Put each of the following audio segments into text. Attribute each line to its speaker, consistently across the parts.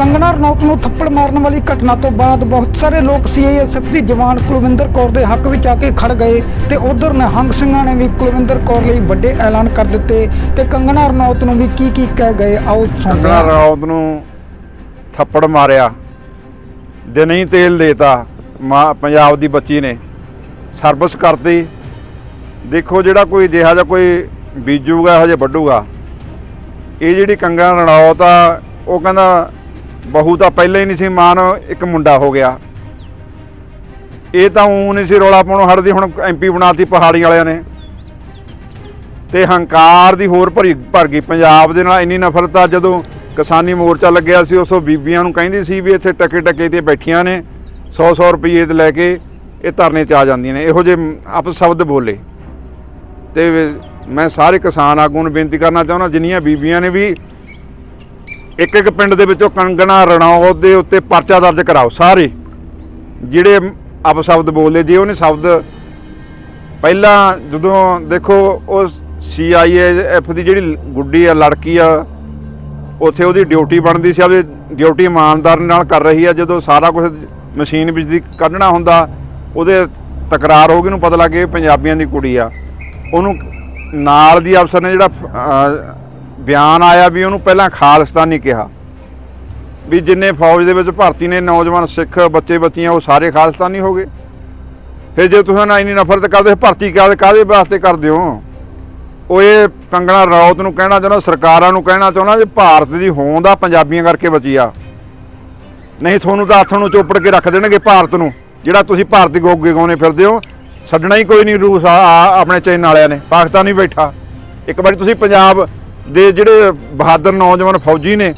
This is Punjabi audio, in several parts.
Speaker 1: ਕੰਗਨਾ ਰਣੌਤ ਨੂੰ ਥੱਪੜ ਮਾਰਨ ਵਾਲੀ ਘਟਨਾ ਤੋਂ ਬਾਅਦ ਬਹੁਤ ਸਾਰੇ ਲੋਕ ਸੀਆਈਐਸਐਫ ਦੀ ਜਵਾਨ ਕੁਲਵਿੰਦਰ ਕੌਰ ਦੇ ਹੱਕ ਵਿੱਚ ਆ ਕੇ ਖੜ ਗਏ ਤੇ ਉਧਰ ਨਿਹੰਗ ਸਿੰਘਾਂ ਨੇ ਵੀ ਕੁਲਵਿੰਦਰ ਕੌਰ ਲਈ ਵੱਡੇ ਐਲਾਨ ਕਰ ਦਿੱਤੇ ਤੇ ਕੰਗਨਾ ਰਣੌਤ ਨੂੰ ਵੀ ਕੀ ਕੀ ਕਹਿ ਗਏ ਆਓ ਸੁਣਦੇ ਹਾਂ।
Speaker 2: ਰਣੌਤ ਨੂੰ ਥੱਪੜ ਮਾਰਿਆ ਦਿਨੇ ਹੀ ਤੇਲ ਦੇਤਾ ਮਾਂ ਪੰਜਾਬ ਦੀ ਬੱਚੀ ਨੇ ਸਰਵਿਸ ਕਰਤੀ। ਦੇਖੋ ਜਿਹੜਾ ਕੋਈ ਜਿਹਾ ਜਿਹਾ ਕੋਈ ਬੀਜੂਗਾ ਹਜੇ ਵੱਢੂਗਾ। ਇਹ ਜਿਹੜੀ ਕੰਗਣਾ ਰਣੌਤ ਆ ਉਹ ਕਹਿੰਦਾ ਬਹੂ ਤਾਂ ਪਹਿਲਾਂ ਹੀ ਨਹੀਂ ਸੀ ਮਾਨ ਇੱਕ ਮੁੰਡਾ ਹੋ ਗਿਆ। ਇਹ ਤਾਂ ਊਂ ਨਹੀਂ ਸੀ ਰੌਲਾ ਪਾਉਣੋਂ ਹਟਦੀ ਹੁਣ ਐਮਪੀ ਬਣਾਤੀ ਪਹਾੜੀ ਵਾਲਿਆਂ ਨੇ। ਤੇ ਹੰਕਾਰ ਦੀ ਹੋਰ ਭਰੀ ਭਰ ਗਈ। ਪੰਜਾਬ ਦੇ ਨਾਲ ਇੰਨੀ ਨਫ਼ਰਤ ਆ, ਜਦੋਂ ਕਿਸਾਨੀ ਮੋਰਚਾ ਲੱਗਿਆ ਸੀ, ਉਸੋਂ ਬੀਬੀਆਂ ਨੂੰ ਕਹਿੰਦੀ ਸੀ ਵੀ ਇੱਥੇ ਟਕੇ ਟਕੇ ਤੇ ਬੈਠੀਆਂ ਨੇ 100 100 ਰੁਪਏ ਤੇ ਲੈ ਕੇ ਇਹ ਧਰਨੇ 'ਚ ਆ ਜਾਂਦੀਆਂ ਨੇ। ਇਹੋ ਜਿਹੇ ਆਪ ਸ਼ਬਦ ਬੋਲੇ। ਤੇ ਮੈਂ ਸਾਰੇ ਕਿਸਾਨ ਆਗੂ ਨੂੰ ਬੇਨਤੀ ਕਰਨਾ ਚਾਹੁੰਦਾ, ਜਿੰਨੀਆਂ ਬੀਬੀਆਂ ਨੇ ਵੀ ਇੱਕ ਇੱਕ ਪਿੰਡ ਦੇ ਵਿੱਚੋਂ ਕੰਗਣਾ, ਰਣੌਤ ਦੇ ਉੱਤੇ ਪਰਚਾ ਦਰਜ ਕਰਾਓ, ਸਾਰੇ। ਜਿਹੜੇ ਆਪ ਸ਼ਬਦ ਬੋਲਦੇ, ਜੇ ਉਹਨੇ ਸ਼ਬਦ, ਪਹਿਲਾਂ ਜਦੋਂ ਦੇਖੋ, ਉਹ ਸੀਆਈਏਐਫ ਦੀ ਜਿਹੜੀ ਗੁੱਡੀ ਆ, ਲੜਕੀ ਆ, ਉੱਥੇ ਉਹਦੀ ਡਿਊਟੀ ਬਣਦੀ ਸੀ ਉਹਦੀ ਡਿਊਟੀ ਇਮਾਨਦਾਰ ਨਾਲ ਕਰ ਰਹੀ ਆ। ਜਦੋਂ ਸਾਰਾ ਕੁਝ ਮਸ਼ੀਨ ਵਿੱਚ ਦੀ ਕੱਢਣਾ ਹੁੰਦਾ, ਉਹਦੇ ਤਕਰਾਰ ਹੋ ਗਈ ਨੂੰ ਪਤਾ ਲੱਗ ਗਿਆ ਪੰਜਾਬੀਆਂ ਦੀ ਕੁੜੀ ਆ। ਉਹਨੂੰ ਨਾਲ ਦੀ ਅਫਸਰ ਨੇ ਜਿਹੜਾ ਬਿਆਨ ਆਇਆ ਵੀ ਉਹਨੂੰ ਪਹਿਲਾਂ ਖਾਲਿਸਤਾਨੀ ਕਿਹਾ ਵੀ ਜਿੰਨੇ ਫੌਜ ਦੇ ਵਿੱਚ ਭਰਤੀ ਨੇ, ਨੌਜਵਾਨ ਸਿੱਖ ਬੱਚੇ ਬੱਚੀਆਂ, ਉਹ ਸਾਰੇ ਖਾਲਿਸਤਾਨੀ ਹੋ ਗਏ। ਫਿਰ ਜੇ ਤੁਸੀਂ ਨਾ ਇੰਨੀ ਨਫ਼ਰਤ ਕਰਦੇ ਭਰਤੀ ਕਾਹਦੇ ਕਾਹਦੇ ਵਾਸਤੇ ਕਰਦੇ ਹੋ? ਉਹ ਇਹ ਕੰਗਣਾ ਰੌਤ ਨੂੰ ਕਹਿਣਾ ਚਾਹੁੰਦਾ, ਸਰਕਾਰਾਂ ਨੂੰ ਕਹਿਣਾ ਚਾਹੁੰਦਾ ਜੇ ਭਾਰਤ ਦੀ ਹੋਂਦ ਆ ਪੰਜਾਬੀਆਂ ਕਰਕੇ ਬਚੀ ਆ। ਨਹੀਂ, ਤੁਹਾਨੂੰ ਤਾਂ ਹੱਥ ਨੂੰ ਚੋਪੜ ਕੇ ਰੱਖ ਦੇਣਗੇ ਭਾਰਤ ਨੂੰ, ਜਿਹੜਾ ਤੁਸੀਂ ਭਾਰਤ ਦੀ ਗੋਗੇ ਗਾਉਣੇ ਫਿਰਦੇ ਹੋ। ਛੱਡਣਾ ਹੀ ਕੋਈ ਨਹੀਂ ਰੂਸ ਆ ਆਪਣੇ ਚੈਨ ਵਾਲਿਆਂ ਨੇ, ਪਾਕਿਸਤਾਨ ਹੀ ਬੈਠਾ। ਇੱਕ ਵਾਰੀ ਤੁਸੀਂ ਪੰਜਾਬ ਦੇ ਜਿਹੜੇ ਬਹਾਦਰ ਨੌਜਵਾਨ ਫੌਜੀ ਨੇ,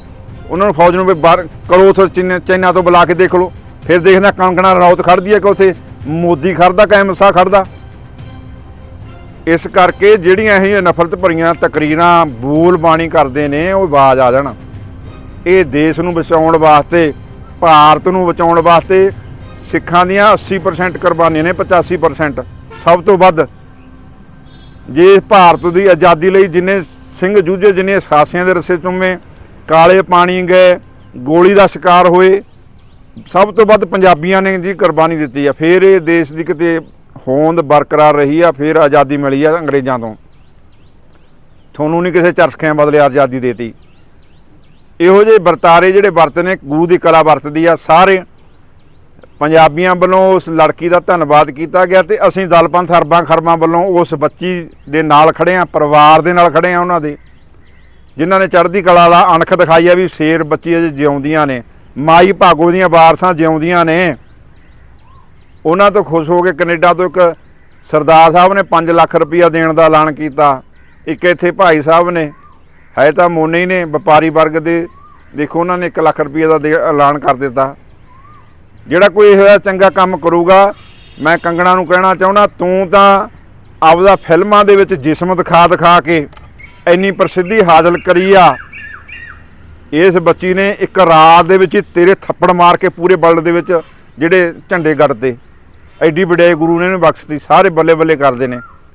Speaker 2: ਉਹਨਾਂ ਨੂੰ ਫੌਜ ਨੂੰ ਵੀ ਬਾਹਰ ਕਰੋ ਉੱਥੇ ਚੀਨ- ਚਾਈਨਾ ਤੋਂ ਬੁਲਾ ਕੇ ਦੇਖ ਲਓ। ਫਿਰ ਦੇਖਦਾ ਕਣਕਣਾ ਰੌਤ ਖੜਦੀ ਹੈ ਕਿ ਉੱਥੇ ਮੋਦੀ ਖੜਦਾ ਕਾਇਮ ਸਾਹ ਖੜਦਾ ਇਸ ਕਰਕੇ ਜਿਹੜੀਆਂ ਇਹ ਨਫ਼ਰਤ ਭਰੀਆਂ ਤਕਰੀਰਾਂ ਬੋਲ ਬਾਣੀ ਕਰਦੇ ਨੇ, ਉਹ ਆਵਾਜ਼ ਆ ਜਾਣ। ਇਹ ਦੇਸ਼ ਨੂੰ ਬਚਾਉਣ ਵਾਸਤੇ, ਭਾਰਤ ਨੂੰ ਬਚਾਉਣ ਵਾਸਤੇ ਸਿੱਖਾਂ ਦੀਆਂ 80% ਕੁਰਬਾਨੀਆਂ ਨੇ 85% ਸਭ ਤੋਂ ਵੱਧ ਜੇ ਭਾਰਤ ਦੀ ਆਜ਼ਾਦੀ ਲਈ ਜਿੰਨੇ ਸਿੰਘ ਜੂਝੇ ਜਿੰਨੇ ਸਾਸੀਆਂ ਦੇ ਰਸੇ ਚੁੰਮੇ, ਕਾਲੇ ਪਾਣੀ ਗਏ, ਗੋਲੀ ਦਾ ਸ਼ਿਕਾਰ ਹੋਏ, ਸਭ ਤੋਂ ਵੱਧ ਪੰਜਾਬੀਆਂ ਨੇ ਜੀ ਕੁਰਬਾਨੀ ਦਿੱਤੀ ਆ। ਫਿਰ ਇਹ ਦੇਸ਼ ਦੀ ਕਿਤੇ ਹੋਂਦ ਬਰਕਰਾਰ ਰਹੀ ਆ, ਫਿਰ ਆਜ਼ਾਦੀ ਮਿਲੀ ਆ ਅੰਗਰੇਜ਼ਾਂ ਤੋਂ। ਤੁਹਾਨੂੰ ਨਹੀਂ ਕਿਸੇ ਚਰਖਿਆਂ ਬਦਲੇ ਆਜ਼ਾਦੀ ਦੇਤੀ। ਇਹੋ ਜਿਹੇ ਵਰਤਾਰੇ ਜਿਹੜੇ ਵਰਤ ਨੇ, ਗੁਰੂ ਦੀ ਕਲਾ ਵਰਤਦੀ ਆ, ਸਾਰੇ ਪੰਜਾਬੀਆਂ ਵੱਲੋਂ ਉਸ ਲੜਕੀ ਦਾ ਧੰਨਵਾਦ ਕੀਤਾ ਗਿਆ ਤੇ ਅਸੀਂ ਦਲਪੰਥ ਅਰਬਾਂ ਖਰਬਾਂ ਵੱਲੋਂ ਉਸ ਬੱਚੀ ਦੇ ਨਾਲ ਖੜੇ ਆ ਪਰਿਵਾਰ ਦੇ ਨਾਲ ਖੜੇ ਆ ਉਹਨਾਂ ਦੇ, ਜਿਨ੍ਹਾਂ ਨੇ ਚੜ੍ਹਦੀ ਕਲਾ ਦਾ ਅਣਖ ਦਿਖਾਈ ਆ ਵੀ ਸ਼ੇਰ ਬੱਚੀ ਅਜੇ ਜਿਉਂਦੀਆਂ ਨੇ, ਮਾਈ ਭਾਗੋ ਦੀਆਂ ਵਾਰਸਾਂ ਜਿਉਂਦੀਆਂ ਨੇ। ਉਹਨਾਂ ਤੋਂ ਖੁਸ਼ ਹੋ ਕੇ ਕੈਨੇਡਾ ਤੋਂ ਇੱਕ ਸਰਦਾਰ ਸਾਹਿਬ ਨੇ 5 ਲੱਖ ਰੁਪਇਆ ਦੇਣ ਦਾ ਐਲਾਨ ਕੀਤਾ। ਇੱਕ ਇੱਥੇ ਭਾਈ ਸਾਹਿਬ ਨੇ ਹੈ ਤਾਂ ਮੋਨੇ ਹੀ ਨੇ, ਵਪਾਰੀ ਵਰਗ ਦੇ, ਦੇਖੋ ਉਹਨਾਂ ਨੇ 1 ਲੱਖ ਰੁਪਏ ਦਾ ਦੇ- ਐਲਾਨ ਕਰ ਦਿੱਤਾ। ਜਿਹੜਾ ਕੋਈ ਇਹੋ ਜਿਹਾ ਚੰਗਾ ਕੰਮ ਕਰੂਗਾ, ਮੈਂ ਕੰਗਣਾ ਨੂੰ ਕਹਿਣਾ ਚਾਹੁੰਦਾ, ਤੂੰ ਤਾਂ ਆਪਦਾ ਫਿਲਮਾਂ ਦੇ ਵਿੱਚ ਜਿਸਮ ਦਿਖਾ ਦਿਖਾ ਕੇ ਇੰਨੀ ਪ੍ਰਸਿੱਧੀ ਹਾਸਲ ਕਰੀ ਆ। ਇਸ ਬੱਚੀ ਨੇ ਇੱਕ ਰਾਤ ਦੇ ਵਿੱਚ ਹੀ ਤੇਰੇ ਥੱਪੜ ਮਾਰ ਕੇ ਪੂਰੇ ਵਰਲਡ ਦੇ ਵਿੱਚ ਜਿਹੜੇ ਝੰਡੇ ਗੱਡਦੇ। ਐਡੀ ਵਡਿਆਈ ਗੁਰੂ ਨੇ ਇਹਨੂੰ ਬਖਸ਼ਤੀ, ਸਾਰੇ ਬੱਲੇ ਬੱਲੇ ਕਰਦੇ ਨੇ।